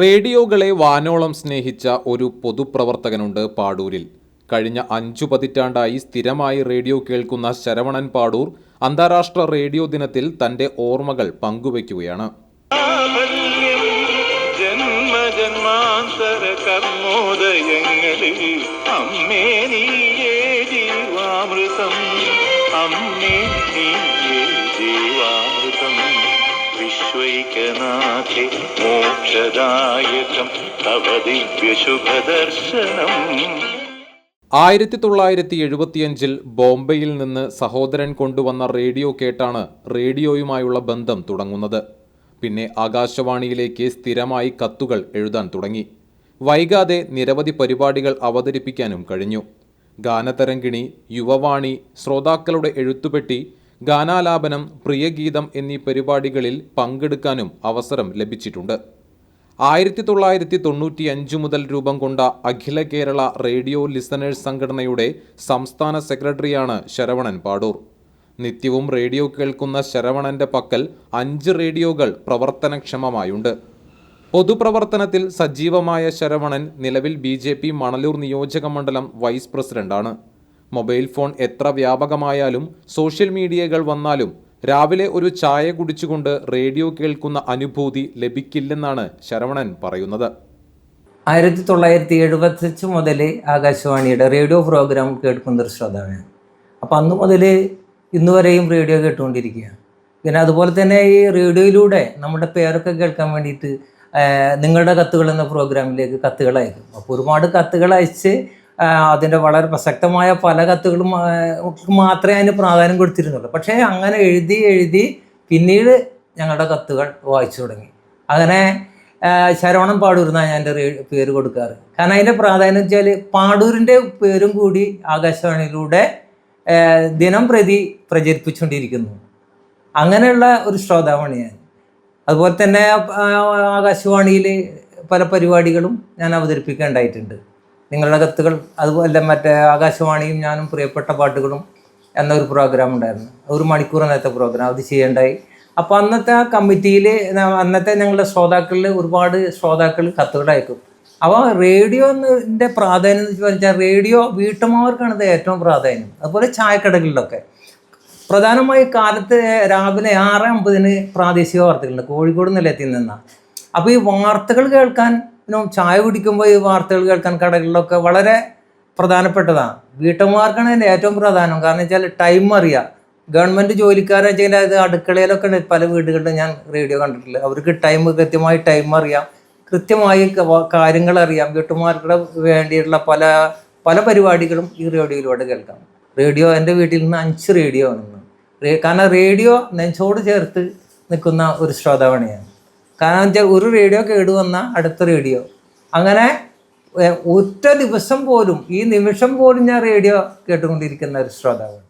റേഡിയോകളെ വാനോളം സ്നേഹിച്ച ഒരു പൊതുപ്രവർത്തകനുണ്ട് പാടൂരിൽ. കഴിഞ്ഞ അഞ്ചു പതിറ്റാണ്ടായി സ്ഥിരമായി റേഡിയോ കേൾക്കുന്ന ശരവണൻ പാടൂർ അന്താരാഷ്ട്ര റേഡിയോ ദിനത്തിൽ തന്റെ ഓർമ്മകൾ പങ്കുവയ്ക്കുകയാണ്. അമ്മേ നീ ജീവാമൃതം അമ്മേ നീയേ ജീവാമൃതം വിശ്വൈകനാഥെ മോക്ഷദായകം തവ ദിവ്യശുഭദർശനം ആയിരത്തി തൊള്ളായിരത്തി എഴുപത്തിയഞ്ചിൽ ബോംബെയിൽ നിന്ന് സഹോദരൻ കൊണ്ടുവന്ന റേഡിയോ കേട്ടാണ് റേഡിയോയുമായുള്ള ബന്ധം തുടങ്ങുന്നത്. പിന്നെ ആകാശവാണിയിലേക്ക് സ്ഥിരമായി കത്തുകൾ എഴുതാൻ തുടങ്ങി. വൈകാതെ നിരവധി പരിപാടികൾ അവതരിപ്പിക്കാനും കഴിഞ്ഞു. ഗാനതരംഗിണി യുവവാണി ശ്രോതാക്കളുടെ എഴുത്തുപെട്ടി ഗാനാലാപനം പ്രിയഗീതം എന്നീ പരിപാടികളിൽ പങ്കെടുക്കാനും അവസരം ലഭിച്ചിട്ടുണ്ട്. ആയിരത്തി തൊള്ളായിരത്തി തൊണ്ണൂറ്റി അഞ്ച് മുതൽ രൂപം കൊണ്ട അഖില കേരള റേഡിയോ ലിസണേഴ്സ് സംഘടനയുടെ സംസ്ഥാന സെക്രട്ടറിയാണ് ശരവണൻ പാടൂർ. നിത്യവും റേഡിയോ കേൾക്കുന്ന ശരവണന്റെ പക്കൽ അഞ്ച് റേഡിയോകൾ പ്രവർത്തനക്ഷമമായുണ്ട്. പൊതുപ്രവർത്തനത്തിൽ സജീവമായ ശരവണൻ നിലവിൽ ബി മണലൂർ നിയോജക മണ്ഡലം വൈസ് പ്രസിഡന്റാണ്. മൊബൈൽ ഫോൺ എത്ര വ്യാപകമായാലും സോഷ്യൽ മീഡിയകൾ വന്നാലും രാവിലെ ഒരു ചായ കുടിച്ചുകൊണ്ട് റേഡിയോ കേൾക്കുന്ന അനുഭൂതി ലഭിക്കില്ലെന്നാണ് ശരവണൻ പറയുന്നത്. ആയിരത്തി തൊള്ളായിരത്തി എഴുപത്തഞ്ച് മുതൽ ആകാശവാണിയുടെ റേഡിയോ പ്രോഗ്രാം കേൾക്കുന്ന ഒരു ശ്രോതാവാണ്. അപ്പോൾ അന്ന് മുതൽ ഇന്ന് വരെയും റേഡിയോ കേട്ടുകൊണ്ടിരിക്കുകയാണ്. പിന്നെ അതുപോലെ തന്നെ ഈ റേഡിയോയിലൂടെ നമ്മുടെ പേരൊക്കെ കേൾക്കാൻ വേണ്ടിയിട്ട് നിങ്ങളുടെ കത്തുകൾ എന്ന പ്രോഗ്രാമിലേക്ക് കത്തുകൾ അയക്കും അപ്പോൾ ഒരുപാട് കത്തുകൾ അയച്ച് അതിന്റെ വളരെ പ്രസക്തമായ പല കത്തുകളും മാത്രമേ അതിന് പ്രാധാന്യം കൊടുത്തിരുന്നുള്ളൂ. പക്ഷേ അങ്ങനെ എഴുതി എഴുതി പിന്നീട് ഞങ്ങളുടെ കത്തുകൾ വായിച്ചു തുടങ്ങി. അങ്ങനെ ശരവണം പാടൂർ എന്നാണ് ഞാൻ എന്റെ പേര് കൊടുക്കാറ്. കാരണം അതിന്റെ പ്രാധാന്യം വെച്ചാൽ പാടൂരിന്റെ പേരും കൂടി ആകാശവാണിയിലൂടെ ദിനം പ്രതി പ്രചരിപ്പിച്ചുകൊണ്ടിരിക്കുന്നു. അങ്ങനെയുള്ള ഒരു ശ്രോതാവാണ് ഞാൻ. അതുപോലെ തന്നെ ആകാശവാണിയിൽ പല പരിപാടികളും ഞാൻ അവതരിപ്പിക്കേണ്ടായിട്ടുണ്ട് നിങ്ങളുടെ കത്തുകൾ അതുപോലെ മറ്റേ ആകാശവാണിയും ഞാനും പ്രിയപ്പെട്ട പാട്ടുകളും എന്നൊരു പ്രോഗ്രാം ഉണ്ടായിരുന്നു. ഒരു മണിക്കൂർ നേരത്തെ പ്രോഗ്രാം അത് ചെയ്യേണ്ടായി. അപ്പോൾ അന്നത്തെ ആ കമ്മിറ്റിയിൽ അന്നത്തെ ഞങ്ങളുടെ ശ്രോതാക്കളിൽ ഒരുപാട് ശ്രോതാക്കൾ കത്തുകൾ അയക്കും റേഡിയോ എന്നതിന്റെ പ്രാധാന്യം എന്ന് വെച്ചാൽ റേഡിയോ വീട്ടമ്മമാർക്കാണ് ഇത് ഏറ്റവും പ്രാധാന്യം. അതുപോലെ ചായക്കടകളിലൊക്കെ. പ്രധാനമായി കാലത്ത് രാവിലെ ആറ് അമ്പതിന് പ്രാദേശിക വാർത്തകളുണ്ട്. കോഴിക്കോട് നിലയത്തിൽ നിന്നാണ്. അപ്പോൾ ഈ വാർത്തകൾ കേൾക്കാൻ ചായ കുടിക്കുമ്പോൾ ഈ വാർത്തകൾ കേൾക്കാൻ കടകളിലൊക്കെ വളരെ പ്രധാനപ്പെട്ടതാണ്. വീട്ടമ്മമാർക്കാണ് അതിന്റെ ഏറ്റവും പ്രധാനം. കാരണം വെച്ചാൽ ടൈം അറിയാം. ഗവൺമെന്റ് ജോലിക്കാരെ വെച്ചാൽ അത് അടുക്കളയിലൊക്കെ ഉണ്ട്. പല വീടുകളിലും ഞാൻ റേഡിയോ കണ്ടിട്ടില്ല. അവർക്ക് ടൈം കൃത്യമായി ടൈം അറിയാം. കൃത്യമായി കാര്യങ്ങൾ അറിയാം. വീട്ടുമാർക്കുടെ വേണ്ടിയിട്ടുള്ള പല പല പരിപാടികളും ഈ റേഡിയോയിലൂടെ കേൾക്കാം. റേഡിയോ എന്റെ വീട്ടിൽ നിന്ന് അഞ്ച് റേഡിയോ ആണ്. കാരണം റേഡിയോ നെഞ്ചോട് ചേർത്ത് നിൽക്കുന്ന ഒരു ശ്രോതാവാണ് കാരണം വെച്ചാൽ ഒരു റേഡിയോ കേടുവന്ന അടുത്ത റേഡിയോ അങ്ങനെ ഒറ്റ ദിവസം പോലും ഈ നിമിഷം പോലും ഞാൻ റേഡിയോ കേട്ടുകൊണ്ടിരിക്കുന്ന ഒരു ശ്രോതാവാണ്.